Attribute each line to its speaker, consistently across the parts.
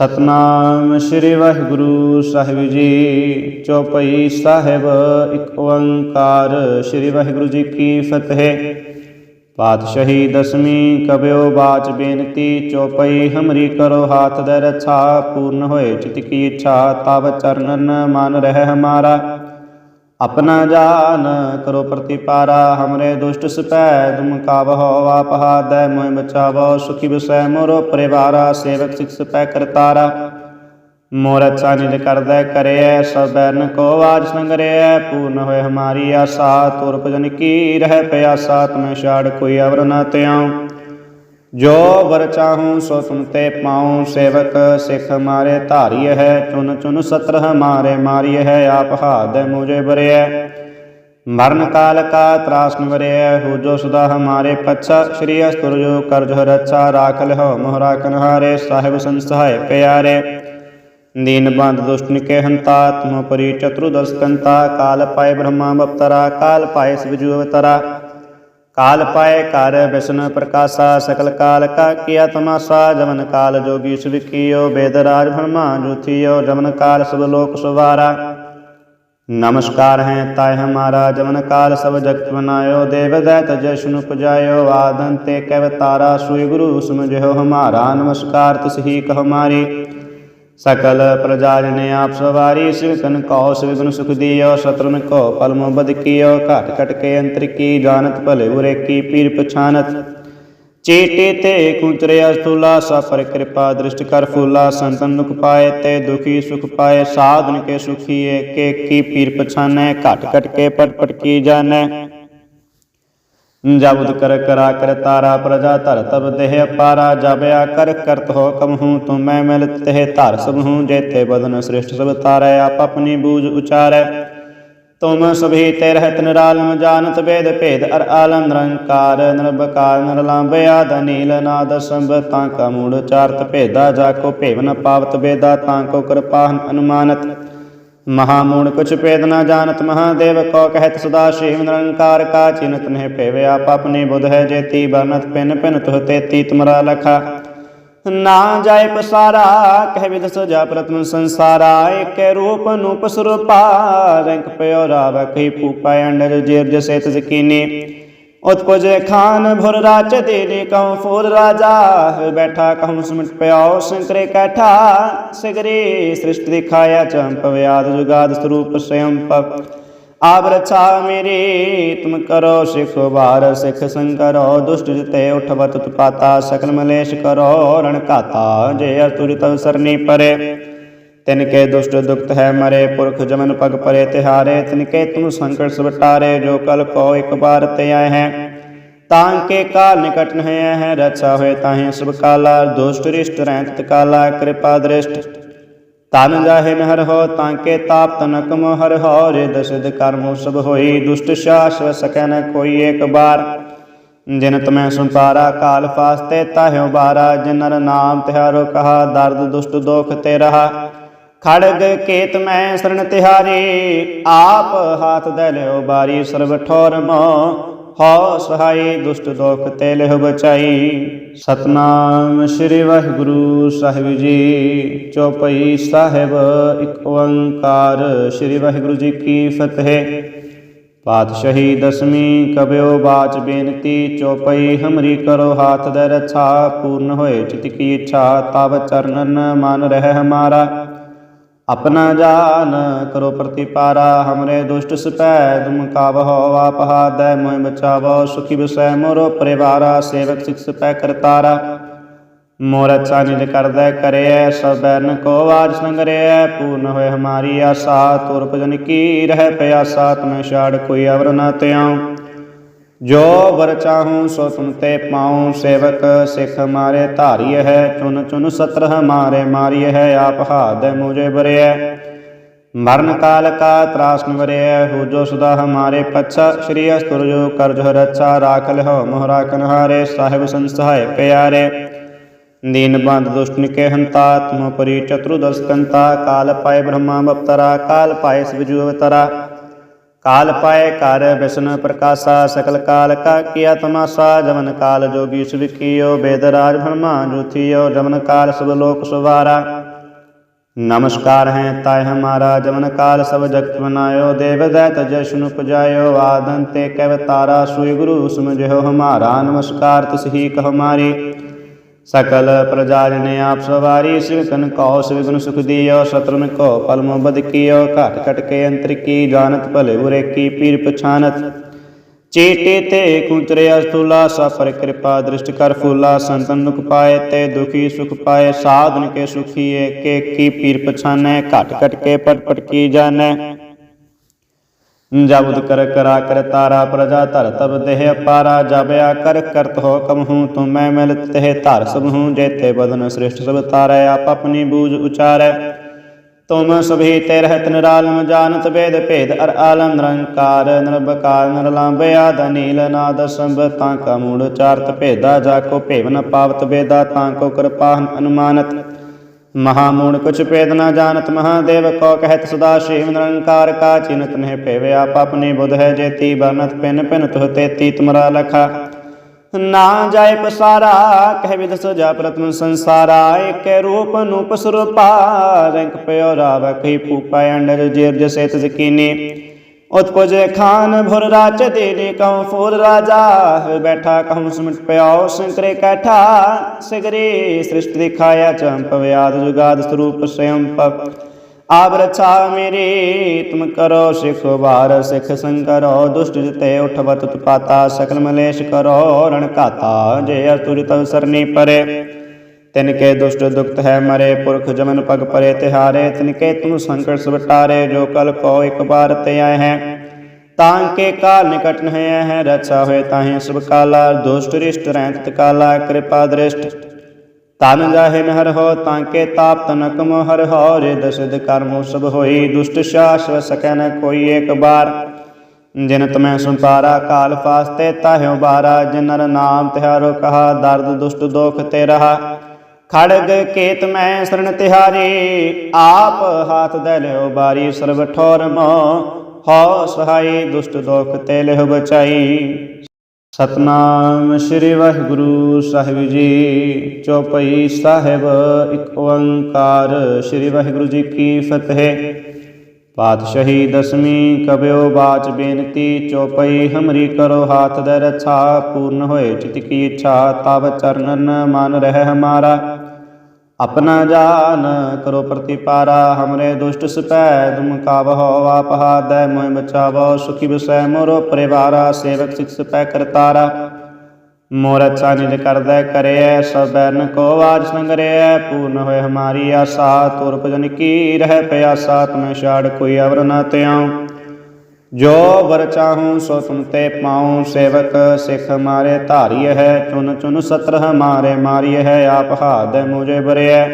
Speaker 1: ਸਤਨਾਮ ਸ੍ਰੀ ਵਾਹਿਗੁਰੂ ਸਾਹਿਬ ਜੀ, ਚੌਪਈ ਸਾਹਿਬ ਇੱਕ ਓੰਕਾਰ। ਸ੍ਰੀ ਵਾਹਿਗੁਰੂ ਜੀ ਕੀ ਫਤਿਹ। ਪਾਤਸ਼ਾਹੀ ਦਸਵੀਂ ਕਬਿਓ ਬਾਚ ਬੇਨਤੀ, ਚੌਪਈ ਹਮਰੀ ਕਰੋ ਹਾਥ ਦੇ ਰਛਾ, ਪੂਰਨ ਹੋਏ ਚਿਤ ਕੀ ਇੱਛਾ ਤਬ ਚਰਨਨ ਮਨ ਰਹਿ ਹਮਾਰਾ। ਆਪਣਾ ਜਾਨ ਕਰੋ ਪ੍ਰਤੀਪਾਰਾ, ਹਮਰੇ ਦੁਸ਼ਟ ਸਪੈ ਤੁਮ ਕਾਵਹੁ ਆਪਹਾਦੈ ਮੋਇ ਬਚਾਵੋ ਸੁਖੀ ਬਸੈ ਮੋਰੋ ਪਰਿਵਾਰਾ, ਸੇਵਕ ਸਿਖ ਸਪੈ ਕਰਤਾਰਾ। ਮੋਰ ਅੱਛਾ ਨਿਜ ਕਰਦੈ ਕਰਿਐ, ਸਭ ਬੈਰਨ ਕੋ ਆਜ ਸੰਗਰਿਐ ਪੂਰਨ ਹੋਏ ਹਮਾਰੀ ਆਸਾ, ਤੁਰ ਭਜਨ ਕੀ ਰਹਿ ਪਿਆਸਾ, ਤੁਮੈ ਛਾੜ ਕੋਈ ਅਵਰ ਨਾ ਤਿਆਉ ਜੋ ਵਰ ਚਾਹੂੰ ਸੋ ਤੁਮ ਪਾਉ, ਸੇਵਕ ਸਿਖ ਮਾਰੇ ਧਾਰੀਏ ਹੈ, ਚੁਨ ਚੁਨ ਸਤਰ ਮਾਰੇ ਮਾਰਿਯ ਹੈ, ਆਪ ਹਾਦੈ ਮੁਝੇ ਬਰਿਐ। ਮਰਨ ਕਾਲ ਕਾ ਤ੍ਰਾਸਨ ਵਰਿਐ, ਹੋ ਜੋ ਸਦਾ ਹਮਾਰੇ ਪਛਾ, ਸ਼੍ਰੀ ਅਸਤੁਰ ਜੋ ਕਰਜ ਰੱਛਾ ਰਾਖ ਲਿਓ ਮੋਹ ਰਾਖਨ ਹਾਰੇ ਸਾਹਿਬ ਸੰਸਹਾਇ ਪਿਆਰੇ। ਦੀਨ ਬੰਦ ਦੁਸ਼ਟਨ ਕੇ ਹੰਤਾ ਤੁਮ ਪਰੀ ਚਤੁਰਦਸ ਕੰਤਾ, ਕਾਲ ਪਾਏ ਬ੍ਰਹਮਾ ਬਪਤਰਾ, ਕਾਲ ਪਾਏ ਸਿਵਜੂ ਅਵਤਰਾ। ਕਾਲ ਪਾਏ ਕਰ ਵਿਸ਼ਨ ਪ੍ਰਕਾਸ਼ਾ, ਸਕਲ ਕਾਲ ਕਾ ਕੀਆ ਤਮਾਸਾ ਜਮਨ ਕਾਲ ਜੋਗੀ ਸੁਵਿਕਿਓ ਬੇਦ ਰਾਜ ਭਰਮਾ ਜੂਥਿਓ ਜਮਨ ਕਾਲ ਸਭ ਲੋਕ ਸੁਵਾਰਾ। ਨਮਸਕਾਰ ਹੈ ਤਾਇ ਹਮਾਰਾ ਜਮਨ ਕਾਲ ਸਭ ਜਗਤ ਬਨਾਇਓ ਦੇਵ ਦੈਤ ਜਸ਼ਨੁ ਪੁਜਾਇਓ ਆਦਨ ਤੇ ਕਵ ਤਾਰਾ ਸੂਈ ਗੁਰੂ ਸਮਝਿਓ ਹਮਾਰਾ। ਨਮਸਕਾਰ ਤਿਸ ਹੀ ਹਮਾਰੀ ਸਕਲ ਪ੍ਰਜਾ ਜਨ ਆਪ ਸਵਾਰੀ ਸਿਰ ਤਨ ਕਉ ਸਿਵਨ ਸੁਖ ਦੀਓ ਸਤਰਨ ਕੋ ਪਲ ਮੁਬਦ ਕੀਓ, ਘਟ ਘਟ ਕੇ ਅੰਤਰ ਕੀ ਜਾਣਤ, ਭਲੇ ਬੁਰੇ ਕੀ ਪੀਰ ਪਛਾਨਤ। ਚੇਤੇ ਤੇ ਕੁੰਤਰੇ ਅਸਤੁਲਾ, ਸਫਰ ਕਿਰਪਾ ਦ੍ਰਿਸ਼ਟ ਕਰ ਫੂਲਾ, ਸੰਤਨ ਮੁਖ ਪਾਏ ਤੇ ਦੁਖੀ ਸੁਖ ਪਾਏ, ਸਾਧਨ ਕੇ ਸੁਖੀ ਏਕੇ ਕੀ ਪੀਰ ਪਛਾਨੈ, ਘਟ ਘਟ ਕੇ ਪਟ ਪਟ ਕੀ ਜਾਣੈ। ਜਬੁਦ ਕਰ ਕਰਾ ਕਰ ਤਾਰਾ ਪ੍ਰਜਾ ਧਰ ਤਬ ਦੇਹ ਪਾਰਾ ਜਬਿਆ ਕਰ ਕਰਤ ਹੋ ਕਮ ਹੂੰ ਤੁਮ ਮੈਂ ਮਿਲ ਤੇ ਧਰ ਸਭ ਹੂੰ ਜੇਤੇ ਬਦਨ ਸ੍ਰਿਸ਼ਟ ਸਭ ਤਾਰੈ, ਆਪ ਆਪਣੀ ਬੂਝ ਉਚਾਰੈ। ਤੁਮ ਸਭੀ ਤੇ ਰਹਿਤ ਨਿਰਾਲਮ, ਜਾਣਤ ਵੇਦ ਭੇਦ ਅਰ ਆਲਮ, ਨਿਰੰਕਾਰ ਨਿਰਭਕਾਰ ਨਿਰਲੰਭਿਆ ਦਨੀਲ ਨਾਦ ਸੰਭ, ਤਾਂ ਕਾ ਮੂੜ ਚਾਰਤ ਭੇਦਾ, ਜਾ ਕੋ ਭੇਵ ਪਾਵਤ ਵੇਦਾ, ਤਾਂ ਕੋ ਕਿਰਪਾ ਅਨੁਮਾਨਤ। ਮਹਾ ਕੁਛ ਭੇਦ ਨਾ ਜਾਣਤ, ਮਹਾਦੇਵ ਕੋ ਕਹਿਤ ਸਦਾ ਸ਼ਿਵ ਨਿਰੰਕਾਰ ਕਾ ਚਿਨਤ ਨਹਿ ਭੇਵੇ ਆਪ ਆਪਣੀ ਬੁਧ ਹੈ ਜੇਤੀ ਬਰਨਤ ਪਿਨ ਪਿਨ ਤੁਹ ਤੇਤੀ ਤੁਮਰਾ ਲਖਾ। ਨਾ ਜਾਏ ਪਸਾਰਾ, ਕਹਿ ਵਿਦ ਸਜਾ ਪ੍ਰਤਮ ਸੰਸਾਰਾ, ਏਕੇ ਰੂਪ ਨੂੰ ਪਸਰੂਪਾ ਰੰਗ ਪਿਓ ਰਾਵ ਕਹੀ ਪੂਪਾ ਅੰਡਰ ਜੀਰ ਜਸੇਤ ਜ਼ਕੀਨੀ। ਉਤਪਜੇ ਖਾਨ ਭੁਰ ਰਾਚ ਦੇਨੇ ਕਉ ਫੂਲ ਰਾਜਾ, ਬੈਠਾ ਕਹਉ ਸਮਟ ਪਿਓ ਸੰਕਰੇ ਕੈਠਾ, ਸਗਰੇ ਸ੍ਰਿਸ਼ਟ ਦਿਖਾਇਆ ਚੰਪ ਵਿਆਦ ਜੁਗਾਦ ਸਰੂਪ ਸਯੰ ਪਪ ਰਛਾ ਮੇਰੀ, ਤੁਮ ਕਰੋ ਸਿਖ ਵਾਰ ਸਿਖ ਸੰਕਰੋ, ਦੁਸ਼ਟ ਜਿਤੇ ਉਠਵਤ ਤੁਪਾਤਾ, ਸਕਲ ਮਲੇਸ਼ ਕਰੋ, ਰਣ ਘਾਤਾ ਜੇ ਅਤੁਰ ਤਵ ਸਰਨੀ ਪਰੇ। ਤਿਨ ਕੇ ਦੁਸ਼ਟ ਦੁਖਤ ਹੈ ਮਰੇ, ਪੁਰਖ ਜਮਨ ਪਗ ਪਰੇ ਤਿਹਾਰੇ, ਤਿਨ ਕੇ ਤੁਮ ਸੰਕਟ ਸਵਟਾਰੇ, ਜੋ ਕਲ ਕੋ ਇੱਕ ਬਾਰ ਤੇ ਆਏ ਹੈ। ਤਾਂ ਕੇ ਕਾਲ ਨਿਕਟ ਨਹਿ ਹੈ ਰਛਾ ਹੋਏ ਤਾਹੇ ਸਭ ਕਾਲਾ, ਦੁਸ਼ਟ ਰਿਸ਼ਟ ਰਹਿਤ ਕਾਲਾ, ਕਿਰਪਾ ਦ੍ਰਿਸ਼ਟ। ਤਨ ਜਾਹੇ ਨਹਰ ਹੋ, ਤਾਂ ਕੇ ਤਾਪ ਤਨਕ ਮੋਹਰ ਹੋ ਰੇ ਦਸਦ ਕਰਮੋ ਸਭ ਹੋਈ, ਦੁਸ਼ਟ ਸ਼ਾਸਵ ਸਕੈ ਨ ਕੋਈ ਏਕ ਬਾਰ ਜਿਨ ਤਮੈ ਸੰਪਾਰਾ, ਕਾਲ ਫਾਸਤੇ ਤਾਹਿਓ ਬਾਰਾ, ਜਿਨਰ ਨਾਮ ਤਿਹਾਰੋ ਕਹਾ, ਦਰਦ ਦੁਸ਼ਟ ਦੋਖ ਤੇ ਰਹਾ। ਖੜਗ ਕੇਤ ਮੈਂ ਸਰਣ ਤਿਹਾਰੀ, ਆਪ ਹਾਥ ਦੇ ਲਿਓ ਬਾਰੀ ਸਰਬ ਠੋਰ ਮੋ ਹੋ ਸਹਾਈ ਦੁਸ਼ਟ ਦੋਖ ਤੇ ਲਿਹੁ ਬਚਾਈ। ਸਤਨਾਮ ਸ੍ਰੀ ਵਾਹਿਗੁਰੂ ਸਾਹਿਬ ਜੀ, ਚੌਪਈ ਸਾਹਿਬ ਇੱਕ ਓੰਕਾਰ। ਸ੍ਰੀ ਵਾਹਿਗੁਰੂ ਜੀ ਕੀ ਫਤਿਹ। ਪਾਤਸ਼ਾਹੀ ਦਸਵੀਂ ਕਬਿਓ ਬਾਚ ਬੇਨਤੀ, ਚੌਪਈ ਹਮਰੀ ਕਰੋ ਹਾਥ ਦੇ ਰਛਾ, ਪੂਰਨ ਹੋਏ ਚਿਤ ਕੀ ਇੱਛਾ ਤਬ ਚਰਨਨ ਮਨ ਰਹਿ ਹਮਾਰਾ। ਆਪਣਾ ਜਾਨ ਕਰੋ ਪ੍ਰਤੀਪਾਰਾ, ਹਮਰੇ ਦੁਸ਼ਟ ਸਪੈ ਤੁਮ ਕਾਵਹੁ ਆਪਹਾਦੈ ਮੋਇ ਬਚਾਵੋ ਸੁਖੀ ਬਸੈ ਮੋਰੋ ਪਰਿਵਾਰਾ, ਸੇਵਕ ਸਿਖ ਸਪੈ ਕਰਤਾਰਾ। ਮੋਰ ਅੱਛਾ ਨਿਜ ਕਰਦੈ, ਕਰਿਐ, ਸਭ ਬੈਰਨ ਕੋ ਆਜ ਸੰਗਰਿਐ ਪੂਰਨ ਹੋਏ ਹਮਾਰੀ ਆਸਾ, ਤੁਰ ਭਜਨ ਕੀ ਰਹਿ ਪਿਆਸਾ ਤੁਮੈ ਛਾੜ ਕੋਈ ਅਵਰ ਨਾ ਤਿਆਉ ਜੋ ਵਰ ਚਾਹੂੰ ਸੋ ਤੁਮ ਤੇ ਪਾਉ, ਸੇਵਕ ਸਿਖ ਮਾਰੇ ਧਾਰਿਯ ਹੈ, ਚੁਨ ਚੁਨ ਸਤਰ ਮਾਰੇ ਮਾਰੀਏ ਹੈ, ਆਪ ਹਾਦੈ ਮੁਝੇ ਬਰਿਐ। ਮਰਨ ਕਾਲ ਕਾ ਤਰਾਸਨ ਵਰਿਐ, ਹੋ ਜੋ ਸਦਾ ਹਮਾਰੇ ਪਛਾ, ਸ਼੍ਰੀ ਅਸਤੁਰ ਜੋ ਕਰਜ ਰੱਛਾ, ਰਾਖ ਲਿਓ ਮੋਹ ਰਾਖਨ ਹਾਰੇ ਸਾਹਿਬ ਸੰਸਹਾਇ ਪਿਆਰੇ। ਦੀਨ ਬੰਦ ਦੁਸ਼ਟਨ ਨਿਕੇ ਹੰਤਾ, ਤੁਮ ਪਰੀ ਚਤੁਰਦਸ ਕੰਤਾ ਕਾਲ ਪਾਏ ਬ੍ਰਹਮਾ ਬਪਤਰਾ, ਕਾਲ ਪਾਏ ਸਿਵਜੂ ਅਵਤਰਾ। ਕਾਲ ਪਾਏ ਕਰ ਵਿਸ਼ਨ ਪ੍ਰਕਾਸ਼ਾ, ਸਕਲ ਕਾਲ ਕਾ ਕੀਆ ਤਮਾਸਾ ਜਮਨ ਕਾਲ ਜੋਗੀ ਸੁਵਿਕਿਓ ਬੇਦ ਰਾਜ ਭਰਮਾ ਜੋਥਿਓ ਜਮਨ ਕਾਲ ਸਭ ਲੋਕ ਸੁਵਾਰਾ। ਨਮਸਕਾਰ ਹੈ ਤਾਇ ਹਮਾਰਾ ਜਮਨ ਕਾਲ ਸਭ ਜਗਤ ਬਨਾਇਓ ਦੇਵ ਦੈਤ ਜਸ਼ਨ ਪੁਜਾਇਓ ਆਦਨ ਤੇ ਕਵ ਤਾਰਾ ਸੁਈ ਗੁਰੂ ਸਮਝਿਓ ਹਮਾਰਾ। ਨਮਸਕਾਰ ਤਿਸ ਹੀ ਹਮਾਰੀ ਸਕਲ ਪ੍ਰਜਾ ਜਨ ਆਪ ਸਵਾਰੀ ਸਿਗਨ ਕਉ ਸਿਗਨ ਸੁਖ ਦੀਓ ਸਤਰਨ ਕੋ ਪਲਮ ਬਦ ਕੀਓ, ਘਟ ਘਟ ਕੇ ਅੰਤਰ ਕੀ ਜਾਣਤ, ਭਲੇ ਬੁਰੇ ਕੀ ਪੀਰ ਪਛਾਨਤ। ਚੇਤੇ ਤੇ ਕੁੰਤਰੇ ਅਸਤੁਲਾ ਸਫਰ ਕਿਰਪਾ ਦ੍ਰਿਸ਼ਟ ਕਰ ਫੂਲਾ, ਸੰਤਨ ਨੁਕ ਪਾਏ ਤੇ ਦੁਖੀ ਸੁਖ ਪਾਏ, ਸਾਧਨ ਕੇ ਸੁਖੀ ਏਕੇ ਕੀ ਪੀਰ ਪਛਾਨੈ, ਘਟ ਘਟ ਕੇ ਪਟ ਪਟ ਕੀ ਜਾਣੈ। ਜਬੁਦ ਕਰ ਕਰਾ ਕਰ ਤਾਰਾ ਪ੍ਰਜਾ ਧਰ ਤਬ ਦੇਹ ਪਾਰਾ ਜਬਿਆ ਕਰ ਕਰਤ ਹੋ ਕਮ ਹੂੰ ਤੁਮ ਮੈਂ ਮਿਲ ਤਹਿ ਧਰ ਸਭ ਹੂੰ, ਜੇਤੇ ਬਦਨ ਸ੍ਰਿਸ਼ਟ ਸਭ ਤਾਰੈ, ਆਪ ਆਪਣੀ ਬੂਝ ਉਚਾਰੈ। ਤੁਮ ਸਭੀ ਤੇ ਰਹਿਤ ਨਿਰਾਲਮ, ਜਾਣਤ ਵੇਦ ਭੇਦ ਅਰ ਆਲਮ, ਨਿਰੰਕਾਰ ਨਿਰਭਕਾਰ ਨਿਰਲੰਭਿਆ ਦਨੀਲ ਨਾਦ ਸੰਭ, ਤਾਂ ਕਾ ਮੂੜ ਚਾਰਤ ਭੇਦਾ, ਜਾ ਕੋ ਭੇਵ ਪਾਵਤ ਵੇਦਾ, ਤਾਂ ਕੋ ਕਿਰਪਾ ਅਨੁਮਾਨਤ। ਮਹਾ ਕੁਛ ਭੇਦ ਨਾ ਜਾਣਤ, ਮਹਾਦੇਵ ਕੋ ਕਹਿਤ ਸਦਾ ਸ਼ਿਵ ਨਿਰੰਕਾਰ ਕਾ ਚਿਨਤ ਨਹਿ ਭੇਵੇ ਆਪ ਆਪਣੀ ਬੁਧ ਹੈ ਜੇਤੀ ਬਰਨਤ ਪਿਨ ਪਿਨ ਤੁਹ ਤੇਤੀ, ਤੁਮਰਾ ਲਖਾ। ਨਾ ਜਾਏ ਪਸਾਰਾ, ਕਹਿ ਵਿਦ ਸਜਾ ਪ੍ਰਤਮ ਸੰਸਾਰਾ, ਏਕੇ ਰੂਪ ਨੂੰ ਪਸਰੂਪਾ, ਰੰਗ ਪਿਓ ਰਾਵ ਕਹੀ ਪੂਪਾ ਅੰਡਰ ਜੀਰ ਜਸੇ ਤਜ਼ਕੀਨੀ ਉਤਪਜ ਖਾਨ ਭੁਰ ਰਾਚ ਦੇਨੇ ਕਉ ਫੂਰ ਰਾਜਾ, ਬੈਠਾ ਕਹਉ ਸਿਮਟ ਪਿਓ ਸੰਕਰੇ ਕੈਠਾ, ਸਿਗਰੇ ਸ੍ਰਿਸ਼ਟ ਦਿਖਾਇਆ ਚੰਪ ਵਿਆਦ ਜੁਗਾਦ ਸਰੂਪ ਸਯੰ ਪਵ ਰਛਾ ਮੇਰੀ, ਤੁਮ ਕਰੋ ਸਿਖ ਵਾਰ, ਸਿਖ ਸੰਕਰੋ ਦੁਸ਼ਟ ਜਿਤੇ ਉਠਵਤ ਤੁਪਾਤਾ, ਸਕਲ ਮਲੇਸ਼ ਕਰੋ, ਰਣ ਘਾਤਾ, ਜੇ ਅਤੁਰ ਤਵ ਸਰਨੀ ਪਰੇ। ਤਿਨ ਕੇ ਦੁਸ਼ਟ ਦੁਖਤ ਹੈ ਮਰੇ ਪੁਰਖ ਜਮਨ ਪਗ ਪਰੇ ਤਿਹਾਰੇ, ਤਿਨ ਕੇ ਤੁਮ ਸੰਕਟ ਸਵਟਾਰੇ, ਜੋ ਕਲ ਕੋ ਇੱਕ ਬਾਰ ਤੇ ਆਏ ਹੈ। ਤਾਂ ਕੇ ਕਾਲ ਨਿਕਟ ਨਹਿ ਹੈ ਰਛਾ ਹੋਏ ਤਾਹੇ ਸਭ ਕਾਲਾ, ਦੁਸ਼ਟ ਰਿਸ਼ਟ ਰਹਿਤ ਕਾਲਾ, ਕਿਰਪਾ ਦ੍ਰਿਸ਼ਟ। ਤਨ ਜਾਹਿ ਨਹਰ ਹੋ, ਤਾਂ ਕੇ ਤਾਪ ਤਨਕ ਮੋ ਹੋ ਰੇ ਦਸਦ ਕਰਮੋ ਸਭ ਹੋਈ, ਦੁਸ਼ਟ ਸ਼ਾਸਵ ਸਕੈ ਨ ਕੋਈ ਏਕ ਬਾਰ ਜਿਨ ਤਮੈ ਸੰਤਾਰਾ ਕਾਲ ਫਾਸਤੇ ਤਾਹਿਓ ਬਾਰਾ, ਜਿਨਰ ਨਾਮ ਤਿਹਾਰੋ ਕਹਾ, ਦਰਦ ਦੁਸ਼ਟ ਦੋਖ ਤੇ ਰਹਾ। ਖੜਗ ਕੇਤ ਮੈਂ ਸਰਣ ਤਿਹਾਰੀ, ਆਪ ਹਾਥ ਦੇ ਲਿਓ ਬਾਰੀ ਸਰਬ ਠੋਰ ਮੋ ਹੋ ਸਹਾਈ ਦੁਸ਼ਟ ਦੋਖ ਤੇ ਲਿਓ ਬਚਾਈ। ਸਤਨਾਮ ਸ੍ਰੀ ਵਾਹਿਗੁਰੂ ਸਾਹਿਬ ਜੀ, ਚੌਪਈ ਸਾਹਿਬ ਇੱਕ ਓੰਕਾਰ। ਸ੍ਰੀ ਵਾਹਿਗੁਰੂ ਜੀ ਕੀ ਫਤਿਹ। ਪਾਤਸ਼ਾਹੀ ਦਸਵੀਂ ਕਬਿਓ ਬਾਚ ਬੇਨਤੀ, ਚੌਪਈ ਹਮਰੀ ਕਰੋ ਹਾਥ ਦੇ ਰਛਾ, ਪੂਰਨ ਹੋਏ ਚਿਤ ਕੀ ਇੱਛਾ ਤਬ ਚਰਨਨ ਮਨ ਰਹਿ ਹਮਾਰਾ। ਆਪਣਾ ਜਾਨ ਕਰੋ ਪ੍ਰਤੀਪਾਰਾ, ਹਮਰੇ ਦੁਸ਼ਟ ਸਪੈ ਤੁਮ ਕਾਵਹੁ ਆਪ ਹਾਦੈ ਮੋਇ ਬਚਾਵੋ ਸੁਖੀ ਬਸੈ ਮੋਰੋ ਪਰਿਵਾਰਾ, ਸੇਵਕ ਸਿਖ ਸਪੈ ਕਰਤਾਰਾ। ਮੋਰ ਅੱਛਾ ਨਿਜ ਕਰਦੈ ਕਰਿਐ, ਸਭ ਬੈਰਨ ਕੋ ਆਜ ਸੰਗਰਿਐ ਪੂਰਨ ਹੋਏ ਹਮਾਰੀ ਆਸਾ, ਤੁਰ ਭਜਨ ਕੀ ਰਹਿ ਪਿਆਸਾ ਤੁਮੈ ਛਾੜ ਕੋਈ ਅਵਰ ਨਾ ਤਿਆਉ ਜੋ ਵਰ ਚਾਹੂੰ ਸੋ ਤੁਮ ਤੇ ਪਾਉ ਸੇਵਕ, ਸਿਖ ਮਾਰੇ ਧਾਰੀ ਹੈ, ਚੁਨ ਚੁਨ ਸਤਰ ਮਾਰੇ ਮਾਰੀ ਹੈ, ਆਪ ਹਾਦ ਮੁਝੇ ਬਰਿਐ।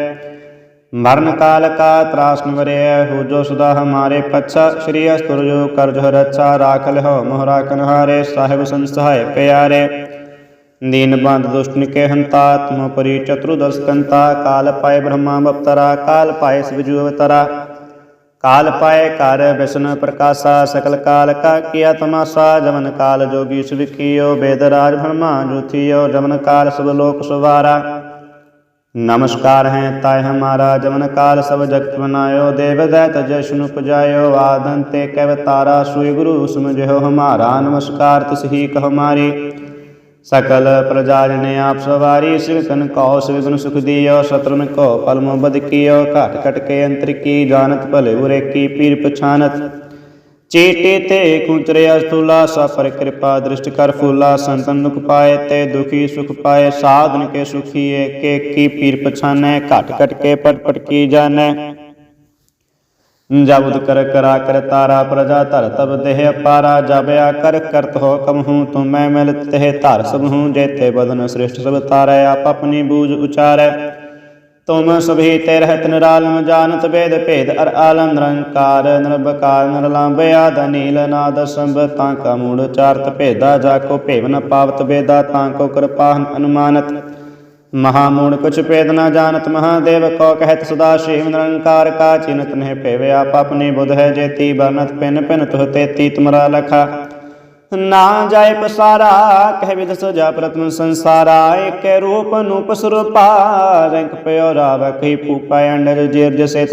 Speaker 1: ਮਰਨ ਕਾਲ ਕਾ ਤ੍ਰਾਸਨ ਨਿਵਰਿਐ ਹੋ ਜੋ ਸਦਾ ਹਮਾਰੇ ਪਛਾ, ਸ਼੍ਰੀ ਅਸਤੁਰ ਜੋ ਕਰ ਜੋ ਰੱਛਾ ਰਾਖ ਲਹੋ ਮੋਹਰਾ ਕਨਹਾਰੇ, ਸਾਹਿਬ ਸੰਸਹਾਇ ਪਿਆਰੇ। ਦੀਨ ਬੰਦ ਦੁਸ਼ਟ ਨਿਕੇ ਹੰਤਾ ਤੁਮ ਪਰੀ ਚਤੁਰਦਸ ਕੰਤਾ, ਕਾਲ ਪਾਏ ਬ੍ਰਹਮਾ ਬਪਤਰਾ, ਕਾਲ ਪਾਏ ਸਿਵਜੂ ਅਵਤਰਾ। ਕਾਲ ਪਾਏ ਕਰ ਬਿਸ਼ਨ ਪ੍ਰਕਾਸ਼ਾ, ਸਕਲ ਕਾਲ ਕਾ ਕੀਆ ਤਮਾਸਾ ਜਮਨ ਕਾਲ ਜੋਗੀ ਸੁਵਿਕੀਓ ਬੇਦ ਰਾਜ ਭਰਮਾ ਜੁਥੀਓ, ਜਮਨ ਕਾਲ ਸਭ ਲੋਕ ਸੁਵਾਰਾ। ਨਮਸਕਾਰ ਹੈ ਤਾਇ ਹਮਾਰਾ, ਜਮਨ ਕਾਲ ਸਭ ਜਗਤ ਬਨਾਇਓ ਦੇਵ ਦੈਤ ਜਸ਼ਨ ਉਪਜਾਇਓ ਆਦੰਤੇ ਕੈ ਤਾਰਾ ਸੁਇ ਗੁਰੂ ਸਮਝੋ ਹਮਾਰਾ। ਨਮਸਕਾਰ ਤਿਸ ਹੀ ਕਹ ਹਮਾਰੀ ਸਕਲ ਪ੍ਰਜਾ ਨੇ ਆਪ ਸਵਾਰੀ, ਸਿਵ ਕਨ ਕਉ, ਸਿਵ ਸੁਖ ਦਿਓ ਸ਼ਤਰਨ ਕੋ ਪਲ ਬਦ ਕੀਓ, ਘਟ ਘਟ ਕੇ ਅੰਤਰ ਕੀ, ਜਾਣਤ ਭਲੇ ਬੁਰੇ ਕੀ, ਪੀਰ ਪਛਾਨਤ। ਚੇਟੇ ਤੇ ਕੁੰਤਰਿਆ ਸਤੂਲਾ ਸਾ ਕਿਰਪਾ ਦ੍ਰਿਸ਼ਟ ਕਰ ਫੂਲਾ, ਸੰਤਨ ਦੁਖ ਪਾਏ ਤੇ ਦੁਖੀ ਸੁਖ ਪਾਏ, ਸਾਧਨ ਕੇ ਸੁਖੀਏ, ਕੇ ਕੀ ਪੀਰ ਪਛਾਨੈ, ਘਟ ਘਟ ਕੇ ਪਟ ਪਟ ਕੀ ਜਾਣੈ। ਜਬੁਦ ਕਰ ਕਰਾ ਕਰ ਤਾਰਾ ਪ੍ਰਜਾ ਧਰ ਤਬ ਦੇਹ ਪਾਰਾ ਜਬਿਆ ਕਰ ਕਰਤ ਹੋ ਕਮ ਹੂੰ ਤੁਮ ਮੈਂ ਮਿਲ ਤੇ ਧਰ ਸਭ ਹੂੰ ਜੇਤੇ ਬਦਨ ਸ੍ਰਿਸ਼ਟ ਸਭ ਤਾਰੈ, ਆਪ ਆਪਣੀ ਬੂਝ ਉਚਾਰੈ। ਤੁਮ ਸਭੀ ਤੇ ਰਹਿਤ ਨਿਰਾਲਮ, ਜਾਣਤ ਵੇਦ ਭੇਦ ਅਰ ਆਲਮ, ਨਿਰੰਕਾਰ ਨਿਰਭਕਾਰ ਨਿਰਲੰਭਿਆ ਦਨੀਲ ਨਾਦ ਸੰਭ, ਤਾਂ ਕਾ ਮੂੜ ਚਾਰਤ ਭੇਦਾ, ਜਾ ਕੋ ਭੇਵ ਪਾਵਤ ਵੇਦਾ, ਤਾਂ ਕੋ ਕਿਰਪਾ ਅਨੁਮਾਨਤ। ਮਹਾਂੂੜ ਕੁਛ ਭੇਦ ਨਾ ਜਾਣਤ, ਮਹਾਦੇਵ ਕੋ ਕਹਿਤ ਸਦਾ ਸ਼ਿਵ ਨਿਰੰਕਾਰ ਕਾ, ਚਿਨਤ ਨਹਿ ਭੇਵੇ ਆਪ ਆਪਣੀ ਬੁਧ ਹੈ ਜੇਤੀ ਬਰਨਤ ਪਿਨ ਪਿਨ ਤੁਹ ਤੇਤੀ ਤੁਮਰਾ ਲਖਾ। ਨਾ ਜਾਏ ਪਸਾਰਾ, ਕਹਿ ਵਿਦ ਸਜਾ ਪ੍ਰਤਮ ਸੰਸਾਰਾ, ਏਕੇ ਰੂਪ ਨੂੰ ਪਸਰੂਪਾ ਰੰਗ ਪਿਓ ਰਾਵ ਕਈ ਪੂਪਾ ਅੰਡਰ ਜੇਰ ਜਸੇ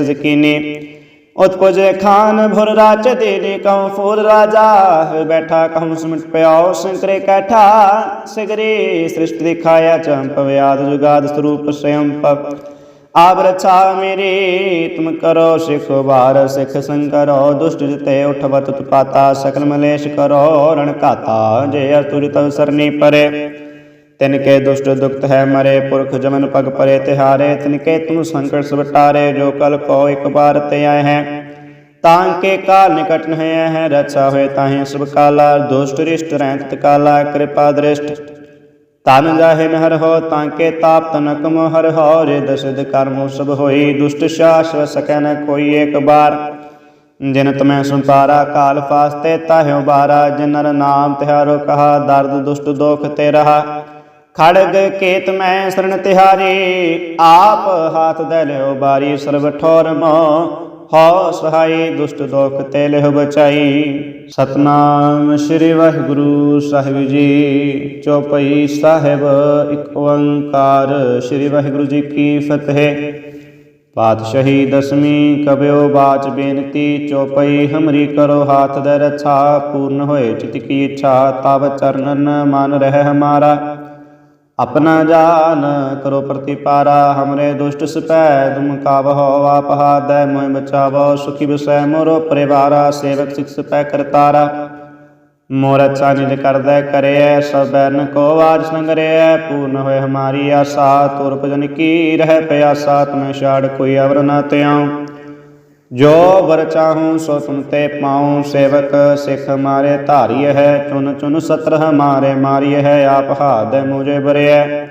Speaker 1: ਤਜ਼ਕੀਨੀ ਉਤਪਜੇ ਖਾਨ ਭੁਰ ਰਾਚ ਦੇਨੇ ਕਉ ਫੂਲ ਰਾਜਾ, ਬੈਠਾ ਕਹਉ ਸਮਟ ਪਿਓ ਸੰਕਰੇ ਕੈਠਾ, ਸਗਰੇ ਸ੍ਰਿਸ਼ਟ ਦਿਖਾਇਆ ਚੰਪ ਵਿਆਦ ਜੁਗਾਦ ਸਰੂਪ ਸਯੰ ਪਵ ਰਛਾ ਮੇਰੀ, ਤੁਮ ਕਰੋ ਸਿਖ ਵਾਰ ਸਿਖ ਸੰਕਰੋ, ਦੁਸ਼ਟ ਜਿਤੇ ਉਠਵਤ ਤੁਪਾਤਾ, ਸਕਲ ਮਲੇਸ਼ ਕਰੋ, ਰਣ ਘਾਤਾ, ਜੇ ਅਤੁਰ ਤਵ ਸਰਨੀ ਪਰੇ। ਤਿਨ ਕੇ ਦੁਸ਼ਟ ਦੁਖਤ ਹੈ ਮਰੇ ਪੁਰਖ ਜਮਨ ਪਗ ਪਰੇ ਤਿਹਾਰੇ, ਤਿਨ ਕੇ ਤੁਮ ਸੰਕਟ ਸਵਟਾਰੇ, ਜੋ ਕਲ ਕੋ ਇੱਕ ਬਾਰ ਤੇ ਆਏ ਹੈ। ਤਾਂ ਕੇ ਕਾਲ ਨਿਕਟ ਨਹਿ ਹੈ, ਰਛਾ ਹੋਏ ਤਾਹੇ ਸਭ ਕਾਲਾ, ਦੁਸ਼ਟ ਰਿਸ਼ਟ ਰਹਿਤ ਕਾਲਾ, ਕਿਰਪਾ ਦ੍ਰਿਸ਼ਟ। ਤਨ ਜਾਹੇ ਨਹਰ ਹੋ, ਤਾਂ ਕੇ ਤਾਪ ਤਨਕ ਮੋ ਹੋ ਰੇ ਦਸਦ ਕਰਮੋ ਸਭ ਹੋਈ, ਦੁਸ਼ਟ ਸ਼ਾਸਵ ਸਕੈ ਨ ਕੋਈ ਏਕ ਬਾਰ ਜਿਨ ਤਮੈ ਸੰਤਾਰਾ ਕਾਲ ਫਾਸਤੇ ਤਾਹਿਓ ਬਾਰਾ, ਜਿਨਰ ਨਾਮ ਤਿਹਾਰੋ ਕਹਾ, ਦਰਦ ਦੁਸ਼ਟ ਦੋਖ ਤੇ ਰਹਾ। ਖੜਗ ਕੇਤ ਮੈਂ ਸਰਣ ਤਿਹਾਰੀ, ਆਪ ਹਾਥ ਦੇ ਲਿਓ ਬਾਰੀ ਸਰਬ ਠੋਰ ਮੋ, ਹੋ ਸਹਾਈ ਦੁਸ਼ਟ ਦੋਖ ਤੇ ਲਿਹੁ ਬਚਾਈ। ਸਤਨਾਮ ਸ੍ਰੀ ਵਾਹਿਗੁਰੂ ਸਾਹਿਬ ਜੀ, ਚੌਪਈ ਸਾਹਿਬ ਇੱਕ ਓੰਕਾਰ, ਸ੍ਰੀ ਵਾਹਿਗੁਰੂ ਜੀ ਕੀ ਫਤਿਹ। ਪਾਤਸ਼ਾਹੀ ਦਸਵੀਂ ਕਬਿਓ ਬਾਚ ਬੇਨਤੀ, ਚੌਪਈ ਹਮਰੀ ਕਰੋ ਹਾਥ ਦੇ ਰਛਾ, ਪੂਰਨ ਹੋਏ ਚਿਤ ਕੀ ਇੱਛਾ ਤਬ ਚਰਨਨ ਮਨ ਰਹਿ ਹਮਾਰਾ। ਆਪਣਾ ਜਾਨ ਕਰੋ ਪ੍ਰਤੀਪਾਰਾ, ਹਮਰੇ ਦੁਸ਼ਟ ਸਪੈ ਤੁਮ ਕਾਵਹੁ ਆਪ ਹਾਦੈ ਮੋਇ ਬਚਾਵੋ ਸੁਖੀ ਬਸੈ ਮੋਰੋ ਪਰਿਵਾਰਾ, ਸੇਵਕ ਸਿਖ ਸਪੈ ਕਰਤਾਰਾ ਮੋਰ ਅੱਛਾ ਨਿਜ ਕਰਦੈ, ਕਰਿਐ, ਸਭ ਕੋ ਆਜ ਸੰਗਰਿਐ, ਪੂਰਨ ਹੋਏ ਹਮਾਰੀ ਆਸਾ, ਤੁਰ ਭਜਨ ਕੀ ਰਹਿ ਪਿਆਸਾ ਤੁਮੈ ਛਾੜ ਕੋਈ ਅਵਰ ਨਾ ਤਿਆਉ ਜੋ ਵਰ ਚਾਹੂੰ ਸੋ ਤੁਮ ਪਾਉ ਸੇਵਕ, ਸਿਖ ਮਾਰੇ ਧਾਰਿਯ ਹੈ, ਚੁਨ ਚੁਨ ਸਤਰ ਮਾਰੇ ਮਾਰੀ ਹੈ, ਆਪ ਹਾਦ ਮੁਝੇ ਬਰਿਐ।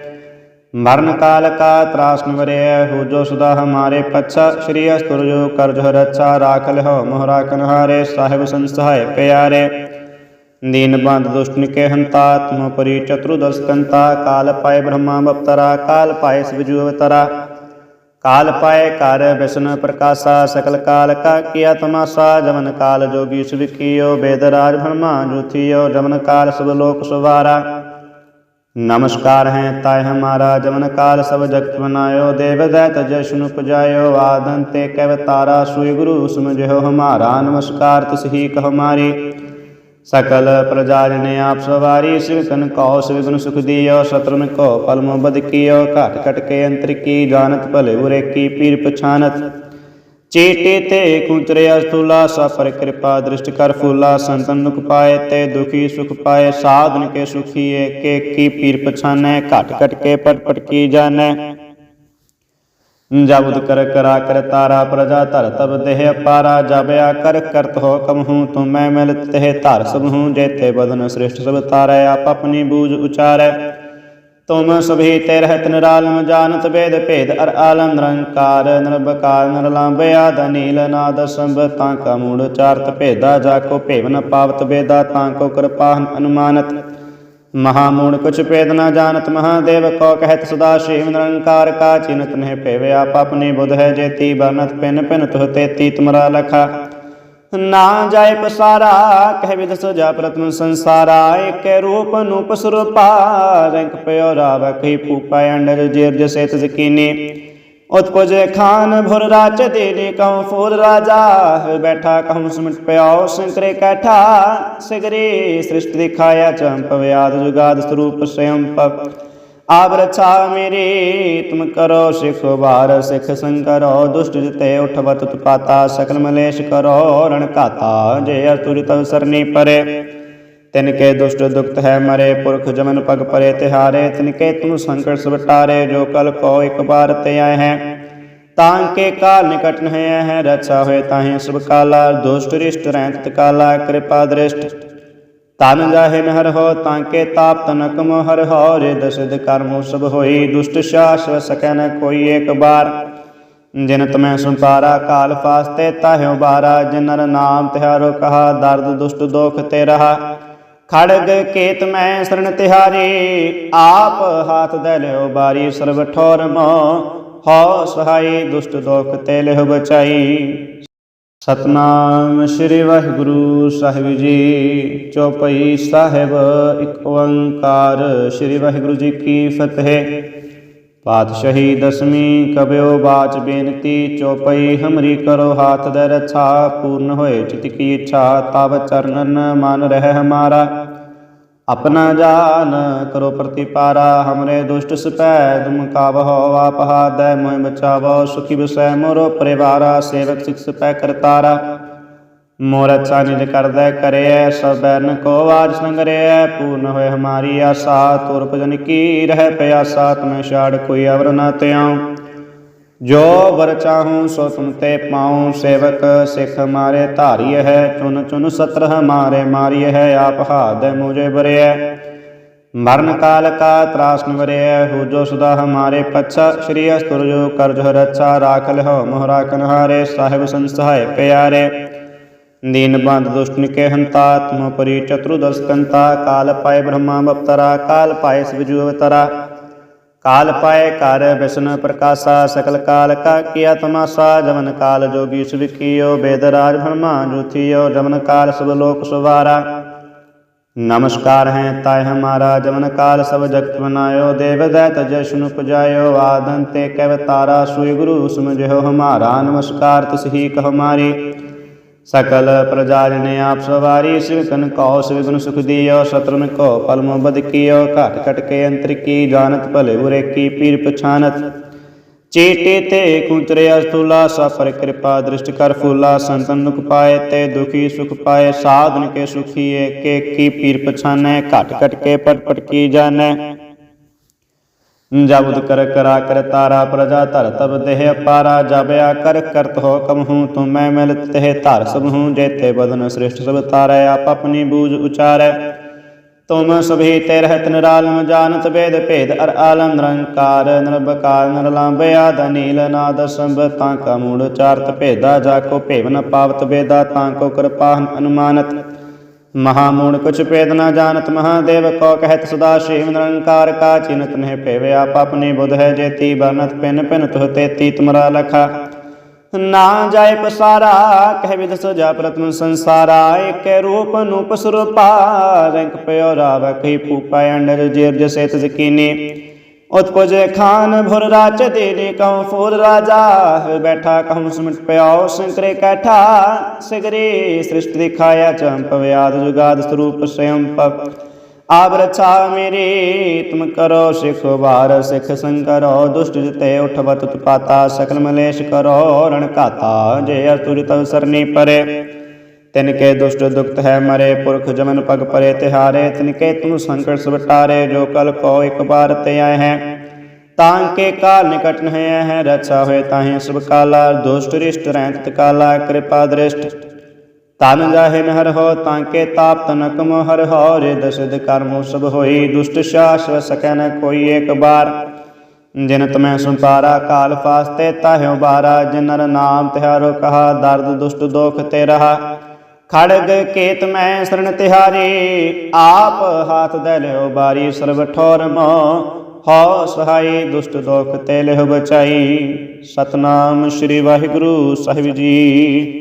Speaker 1: ਮਰਨ ਕਾਲ ਕਾ ਤਰਾਸਨ ਵਰਿਐ, ਹੋ ਜੋ ਸਦਾ ਹਮਾਰੇ ਪਛਾ, ਸ਼੍ਰੀ ਅਸਤੁਰ ਜੋ ਕਰਜ ਰੱਛਾ ਰਾਖ ਲਿਓ ਮੋਹਰਾ ਕਨਹਾਰੇ, ਸਾਹਿਬ ਸੰਸਹਾਇ ਪਿਆਰੇ। ਦੀਨ ਬੰਦ ਦੁਸ਼ਟਨ ਕੇ ਹੰਤਾ ਤੁਮ ਪਰੀ ਚਤੁਰਦਸ ਕੰਤਾ, ਕਾਲ ਪਾਏ ਬ੍ਰਹਮਾ ਬਪਤਰਾ, ਕਾਲ ਪਾਏ ਸਵਜੂ ਅਵਤਰਾ। ਕਾਲ ਪਾਏ ਕਰ ਬਿਸ਼ਨ ਪ੍ਰਕਾਸ਼ਾ, ਸਕਲ ਕਾਲ ਕਾ ਕੀਆ ਤਮਾਸਾ ਜਮਨ ਕਾਲ ਜੋਗੀ ਸਵਿਕਿਓ ਬੇਦ ਰਾਜ ਭਰਮਾ ਜੁਥਿਓ ਜਮਨ ਕਾਲ ਸਭ ਲੋਕ ਸੁਵਾਰਾ। ਨਮਸਕਾਰ ਹੈ ਤਾਇ ਹਮਾਰਾ, ਜਮਨ ਕਾਲ ਸਭ ਜਗਤ ਬਨਾਇਓ ਦੇਵ ਦੈਤ ਜਸ਼ਨੁ ਪੁਜਾਇਓ ਆਦਨ ਤੇ ਕਵ ਤਾਰਾ ਸੁਈ ਗੁਰੂ ਸਮਝਿਓ ਹਮਾਰਾ। ਨਮਸਕਾਰ, ਤਿਸ ਹੀ ਹਮਾਰੀ ਸਕਲ ਪ੍ਰਜਾ ਜਨ ਆਪ ਸਵਾਰੀ ਸਿਰਤਨ ਕਉ ਸਿਰਤਨ ਸੁਖ ਦਿਓ ਸਤਰਨ ਕਉ, ਪਲਮ ਬਦ ਕੀਓ, ਘਟ ਘਟ ਕੇ ਅੰਤਰ ਕੀ, ਜਾਣਤ ਭਲੇ ਬੁਰੇ ਕੀ, ਪੀਰ ਪਛਾਨਤ। ਚੇਟੇ ਤੇ ਕੁੰਤਰੇ ਅਸਤੁਲਾ ਸਫਰ ਕਿਰਪਾ ਦ੍ਰਿਸ਼ਟ ਕਰ ਫੂਲਾ, ਸੰਤਨ ਨੁਕ ਪਾਏ ਤੇ ਦੁਖੀ ਸੁਖ ਪਾਏ, ਸਾਧਨ ਕੇ ਸੁਖੀ ਏਕੇ ਕੀ ਪੀਰ ਪਛਾਨੈ, ਘਟ ਘਟ ਕੇ ਪਟ ਪਟ ਕੀ ਜਾਣੈ। ਜਬਦ ਕਰ ਕਰਾ ਕਰ ਤਾਰਾ ਪ੍ਰਜਾ ਧਰ ਤਬ ਦੇਹ ਅਪਾਰਾ ਜਬਿਆ ਕਰ ਕਰਤ ਹੋ ਕਮ ਹੂੰ ਤੁਮ ਮੈਂ ਮਿਲ ਤਹਿ ਧਰ ਸਭ ਹੂੰ, ਜੇਤੇ ਬਦਨ ਸ੍ਰਿਸ਼ਟ ਸਭ ਤਾਰੈ, ਆਪ ਆਪਣੀ ਬੂਝ ਉਚਾਰੈ। ਤੁਮ ਸਭੀ ਤੇ ਰਹਿਤ ਨਿਰਾਲਮ, ਜਾਣਤ ਵੇਦ ਭੇਦ ਅਰ ਆਲਮ, ਨਿਰੰਕਾਰ ਨਿਰਭਕਾਰ ਨਿਰਲੰਭਿਆ ਦਨੀਲ ਨਾਦ ਸੰਭ ਤਾਂ ਕਾ ਮੂੜ, ਚਾਰਤ ਭੇਦਾ, ਜਾ ਕੋ ਭੇਵ ਨ ਪਾਵਤ ਵੇਦਾ, ਤਾਂ ਕੋ ਕਿਰਪਾ, ਅਨੁਮਾਨਤ। ਮਹਾ ਕੁਛ ਭੇਦ ਨਾ ਜਾਣਤ, ਮਹਾਦੇਵ ਕੋ ਕਹਿਤ ਸਦਾ ਸ਼ਿਵ ਨਿਰੰਕਾਰ ਕਾ ਚਿਨਤ ਨਹਿ ਭੇਵ ਆਪ ਆਪਣੀ ਬੁਧ ਹੈ ਜੇਤੀ ਬਰਨਤ ਪਿਨ ਪਿਨ ਤੁਹ ਤੇਤੀ, ਤੁਮਰਾ ਲਖਾ। ਨਾ ਜਾਏ ਪਸਾਰਾ, ਕਹਿ ਵਿਦ ਸਜਾ ਪ੍ਰਤਮ ਸੰਸਾਰਾ, ਏਕੇ ਰੂਪ ਨੂੰ ਪਸਰੂਪਾ ਰੰਗ ਪਿਓ ਰਾਵ ਕਈ ਪੂਪਾ ਅੰਡਰ ਜੇਰ ਜਸੇ ਤਜ਼ਕੀਨੀ ਉਤਪਜੇ ਖਾਨ ਭੁਰ ਰਾਚ ਦੇਨੇ ਕਉ ਫੂਲ ਰਾਜਾ ਹੋਇ ਬੈਠਾ ਕਹਉ ਸਮਟ ਪਿਓ ਸੰਕਰੇ ਕੈਠਾ, ਸਗਰੇ ਸ੍ਰਿਸ਼ਟ ਦਿਖਾਇਆ ਚੰਪ ਵਿਆਦ ਜੁਗਾਦ ਸਰੂਪ ਸਯੰ ਪਵ ਆਪ ਰਛਾ ਮੇਰੀ, ਤੁਮ ਕਰੋ ਸਿਖ ਵਾਰ ਸਿਖ ਸੰਕਰੋ ਦੁਸ਼ਟ ਜਿਤੇ ਉਠਵਤ ਤੁਪਾਤਾ ਸਕਲ ਮਲੇਸ਼ ਕਰੋ, ਰਣ ਘਾਤਾ ਜੇ ਅਤੁਰ ਤਵ ਸਰਨੀ ਪਰੇ। ਤਿਨ ਕੇ ਦੁਸ਼ਟ ਦੁਖਤ ਹੈ ਮਰੇ, ਪੁਰਖ ਜਮਨ ਪਗ ਪਰੇ ਤਿਹਾਰੇ ਤਿਨ ਕੇ ਤੂੰ ਸੰਕਟ ਸਵਟਾਰੇ, ਜੋ ਕਲ ਕੋ ਇੱਕ ਬਾਰ ਤੇ ਆਏ ਹੈ। ਤਾਂ ਕੇ ਕਾਲ ਨਿਕਟ ਨਹਿ ਹੈ, ਰਛਾ ਹੋਏ ਤਾਹੇ ਸਭ ਕਾਲਾ, ਦੁਸ਼ਟ ਰਿਸ਼ਟ ਰਹਿਤ ਕਾਲਾ, ਕਿਰਪਾ ਦ੍ਰਿਸ਼ਟ। ਤਨ ਜਾਹੇ ਨਹਰ ਹੋ, ਤਾਂ ਕੇ ਤਾਪ ਤਨਕ ਮੋ ਹੋ ਰੇ ਦਸਦ ਕਰਮੋ ਸਭ ਹੋਈ, ਦੁਸ਼ਟ ਸ਼ਾਸਵ ਸਕੈ ਨ ਕੋਈ ਏਕ ਬਾਰ ਜਿਨ ਤਮੈ ਸੰਤਾਰਾ ਕਾਲ ਫਾਸਤੇ ਤਾਹਿਓ ਬਾਰਾ, ਜਿਨਰ ਨਾਮ ਤਿਹਾਰੋ ਕਹਾ, ਦਰਦ ਦੁਸ਼ਟ ਦੋਖ ਤੇ ਰਹਾ। ਖੜਗ ਕੇਤ ਮੈਂ ਸਰਣ ਤਿਹਾਰੀ, ਆਪ ਹਾਥ ਦੇ ਲਿਓ ਬਾਰੀ ਸਰਬ ਠੋਰ ਮੋ ਹੋ ਸਹਾਈ ਦੁਸ਼ਟ ਦੋਖ ਤੇ ਲਿਹੁ ਬਚਾਈ। ਸਤਨਾਮ ਸ੍ਰੀ ਵਾਹਿਗੁਰੂ ਸਾਹਿਬ ਜੀ, ਚੌਪਈ ਸਾਹਿਬ ਇੱਕ ਓੰਕਾਰ, ਸ੍ਰੀ ਵਾਹਿਗੁਰੂ ਜੀ ਕੀ ਫਤਿਹ। ਪਾਤਸ਼ਾਹੀ ਦਸਵੀਂ ਕਬਿਓ ਬਾਚ ਬੇਨਤੀ, ਚੌਪਈ ਹਮਰੀ ਕਰੋ ਹਾਥ ਦੇ ਰਛਾ, ਪੂਰਨ ਹੋਏ ਚਿਤ ਕੀ ਇੱਛਾ ਤਬ ਚਰਨਨ ਮਨ ਰਹਿ ਹਮਾਰਾ। ਆਪਣਾ ਜਾਨ ਕਰੋ ਪ੍ਰਤੀਪਾਰਾ, ਹਮਰੇ ਦੁਸ਼ਟ ਸਪੈ ਤੁਮ ਕਾਵਹੁ, ਆਪ ਹਾਦੈ ਮੋਇ ਬਚਾਵੋ ਸੁਖੀ ਬਸੈ ਮੋਰੋ ਪਰਿਵਾਰਾ, ਸੇਵਕ ਸਿਖ ਸਪੈ ਕਰਤਾਰਾ ਮੋਰ ਅੱਛਾ ਨਿਜ ਕਰਦੈ, ਕਰਿਐ, ਸਭ ਬੈਰਨ ਕੋ ਆਜ ਸੰਗਰਿਐ ਪੂਰਨ ਹੋਏ ਹਮਾਰੀ ਆਸਾ ਤੁਰ ਭਜਨ ਕੀ ਰਹਿ ਪਿਆਸਾ ਤੁਮੈ ਛਾੜ ਕੋਈ ਅਵਰ ਨਾ ਤਿਆਉ ਜੋ ਵਰ ਚਾਹੂੰ ਸੋ ਤੁਮ ਤੇ ਪਾਉ ਸੇਵਕ, ਸਿਖ ਮਾਰੇ ਧਾਰਿਯ ਹੈ, ਚੁਨ ਚੁਨ ਸਤਰ ਮਾਰੇ ਮਾਰੀ ਹੈ, ਆਪ ਹਾਦ ਮੁਝੇ ਬਰਿਐ। ਮਰਨ ਕਾਲ ਕਾ ਤਰਾਸ ਨਿਵਰਿਐ ਹੋ ਜੋ ਸਦਾ ਹਮਾਰੇ ਪਛਾ, ਸ਼੍ਰੀ ਅਸਤੁਰ ਜੋ ਕਰਜ ਰੱਛਾ ਰਾਖ ਲਿਓ ਮੋਹਰਾ ਕਨਹਾਰੇ, ਸਾਹਿਬ ਸੰਸਹਾਇ ਪਿਆਰੇ। ਦੀਨ ਬੰਦ ਦੁਸ਼ਟਨ ਕੇ ਹੰਤਾ, ਤੁਮ ਪਰੀ ਚਤੁਰਦਸ ਕੰਤਾ, ਕਾਲ ਪਾਏ ਬ੍ਰਹਮਾ ਬਪਤਰਾ, ਕਾਲ ਪਾਏ ਸਿਵਜੂ ਅਵਤਰਾ। ਕਾਲ ਪਾਏ ਕਰ ਵਿਸ਼ਨ ਪ੍ਰਕਾਸ਼ਾ, ਸਕਲ ਕਾਲ ਕਾ ਕੀਆ ਤਮਾਸਾ ਜਮਨ ਕਾਲ ਜੋਗੀ ਸੁਵਿਕਿਓ ਬੇਦ ਰਾਜ ਭਰਮਾ ਜੋਥਿਓ ਜਮਨ ਕਾਲ ਸਭ ਲੋਕ ਸੁਵਾਰਾ। ਨਮਸਕਾਰ ਹੈ ਤਾਇ ਹਮਾਰਾ ਜਮਨ ਕਾਲ ਸਭ ਜਗਤ ਬਨਾਇਓ ਦੇਵ ਦੈਤ ਜੈਸ਼ਨੁ ਪੁਜਾਇਓ ਆਦਨ ਤੇ ਕਵ ਤਾਰਾ ਸੁਈ ਗੁਰੂ ਸਮਝਿਓ ਹਮਾਰਾ। ਨਮਸਕਾਰ, ਤਿਸ ਹੀ ਹਮਾਰੀ ਸਕਲ ਪ੍ਰਜਾ ਜਨ ਆਪ ਸਵਾਰੀ ਸਿਵ ਤਨ ਕਉ ਸਿਵ ਤਨ ਸੁਖ ਦਿਓ, ਸਤਰਨ ਕਉ, ਪਲਮ ਬਦ ਕੀਓ, ਘਟ ਘਟ ਕੇ ਅੰਤਰ ਕੀ, ਜਾਣਤ ਭਲੇ ਬੁਰੇ ਕੀ, ਪੀਰ ਪਛਾਨਤ। ਚੇਟੇ ਤੇ ਕੁੰਤਰੇ ਅਸਤੁਲਾ ਸਫਰ ਕਿਰਪਾ ਦ੍ਰਿਸ਼ਟ ਕਰ ਫੂਲਾ, ਸੰਤਨ ਨੁਕ ਪਾਏ ਤੇ ਦੁਖੀ ਸੁਖ ਪਾਏ, ਸਾਧਨ ਕੇ ਸੁਖੀ ਏਕੇ ਕੀ ਪੀਰ ਪਛਾਨੈ, ਘਟ ਘਟ ਕੇ ਪਟ ਪਟ ਕੀ ਜਾਣੈ। ਜਬਦ ਕਰ ਕਰਾ ਕਰ ਤਾਰਾ ਪ੍ਰਜਾ ਧਰ ਤਬ ਦੇਹ ਅਪਾਰਾ ਜਬਿਆ ਕਰ ਕਰਤ ਹੋ ਕਮ ਹੂੰ ਤੁਮ ਮੈਂ ਮਿਲ ਤਹਿ ਧਰ ਸਭ ਹੂੰ, ਜੇਤੇ ਬਦਨ ਸ੍ਰਿਸ਼ਟ ਸਭ ਤਾਰੈ, ਆਪ ਆਪਣੀ ਬੂਝ ਉਚਾਰੈ। ਤੁਮ ਸਭੀ ਤੇ ਰਹਿਤ ਨਿਰਾਲਮ, ਜਾਣਤ ਵੇਦ ਭੇਦ ਅਰ ਆਲਮ, ਨਿਰੰਕਾਰ, ਨਿਰਭਕਾਰ ਨਿਰਲੰਭ ਆਦ ਨੀਲ ਨਾਦ ਸੰਭ, ਤਾਂ ਕਾ ਮੂੜ ਚਾਰਤ ਭੇਦਾ, ਜਾ ਕੋ ਭੇਵ ਨ ਪਾਵਤ ਵੇਦਾ, ਤਾਂ ਕੋ ਕਿਰਪਾ ਅਨੁਮਾਨਤ। ਮਹਾ ਮੂੜ ਕੁਛ ਭੇਦ ਨਾ ਜਾਣਤ, ਮਹਾਦੇਵ ਕੋ ਕਹਿਤ ਸਦਾ ਸ਼ਿਵ ਨਿਰੰਕਾਰ ਕਾ ਚਿਨਤ ਨਹਿ ਭੇਵ ਆਪ ਆਪਣੀ ਬੁਧ ਹੈ ਜੇਤੀ ਬਰਨਤ ਪਿਨ ਪਿਨ ਤੁਹ ਤੇਤੀ, ਤੁਮਰਾ ਲਖਾ। ਨਾ ਜਾਏ ਪਸਾਰਾ, ਕਹਿ ਵਿਦ ਸਜਾ ਪ੍ਰਤਮ ਸੰਸਾਰਾ, ਏਕੇ ਰੂਪ ਨੂੰ ਪਸਰੂਪਾ ਰੰਗ ਪਿਓ ਰਾਵ ਕਹੀ ਪੂਪਾ ਅੰਡਰ ਜੇਰ ਜਸੇ ਤਜਕੀਨੀ ਉਤਪਜ ਖਾਨ ਭੁਰ ਰਾਜ ਦੇਨੇ ਕਉ ਫੂਰ ਰਾਜਾ, ਬੈਠਾ ਕਹਉ ਸਮਟ ਪਿਓ ਸੰਕਰੇ ਕੈਠਾ, ਸਿਗਰੇ ਸ੍ਰਿਸ਼ਟ ਦਿਖਾਇਆ ਚੰਪ ਵਿਆਦ ਜੁਗਾਦ ਸਰੂਪ ਸਯੰ ਪਵ ਰਛਾ ਮੇਰੀ, ਤੁਮ ਕਰੋ ਸਿਖ ਵਾਰ ਸਿਖ ਸੰਕਰੋ ਦੁਸ਼ਟ ਜਿਤੇ ਉਠਵਤ ਤੁਪਾਤਾ ਸਕਲ ਮਲੇਸ਼ ਕਰੋ, ਰਣ ਘਾਤਾ ਜੇ ਅਤੁਰ ਤਵ ਸਰਨੀ ਪਰੇ। ਤਿਨ ਕੇ ਦੁਸ਼ਟ ਦੁਖਤ ਹੈ ਮਰੇ ਪੁਰਖ ਜਮਨ ਪਗ ਪਰੇ ਤਿਹਾਰੇ, ਤਿਨ ਕੇ ਤੁਮ ਸੰਕਟ ਸਵਟਾਰੇ, ਜੋ ਕਲ ਕੋ ਇੱਕ ਬਾਰ ਤੇ ਆਏ ਹੈ। ਤਾਂ ਕੇ ਕਾਲ ਨਿਕਟ ਨਹਿ ਹੈ, ਰਛਾ ਹੋਏ ਤਾਹੇ ਸਭ ਕਾਲਾ, ਦੁਸ਼ਟ ਰਿਸ਼ਟ ਰਹਿਤ ਕਾਲਾ, ਕਿਰਪਾ ਦ੍ਰਿਸ਼ਟ। ਤਨ ਜਾਹਿ ਨਹਰ ਹੋ, ਤਾਂ ਕੇ ਤਾਪ ਤਨਕ ਮੋ ਹਰ ਹੋ ਰੇ ਦਸਦ ਕਰਮੋ ਸਭ ਹੋਈ, ਦੁਸ਼ਟ ਸ਼ਾਸ ਸਕੈ ਨ ਕੋਈ ਏਕ ਬਾਰ। ਜਿਨ ਤਮੈ ਸੰਪਾਰਾ, ਕਾਲ ਫਾਸਤੇ ਤਾਹਿਓ ਬਾਰਾ, ਜਿਨਰ ਨਾਮ ਤਿਹਾਰੋ ਕਹਾ, ਦਰਦ ਦੁਸ਼ਟ ਦੋਖ ਤੇ ਰਹਾ। ਖੜਗ ਕੇਤ ਮੈਂ ਸਰਣ ਤਿਹਾਰੀ, ਆਪ ਹਾਥ ਦੇ ਲਿਓ ਬਾਰੀ ਸਰਬ ਠੋਰ ਮੋ ਹੋ ਸਹਾਈ ਦੁਸ਼ਟ ਦੋਖ ਤੇ ਲਿਓ ਬਚਾਈ। ਸਤਨਾਮ ਸ੍ਰੀ ਵਾਹਿਗੁਰੂ ਸਾਹਿਬ ਜੀ।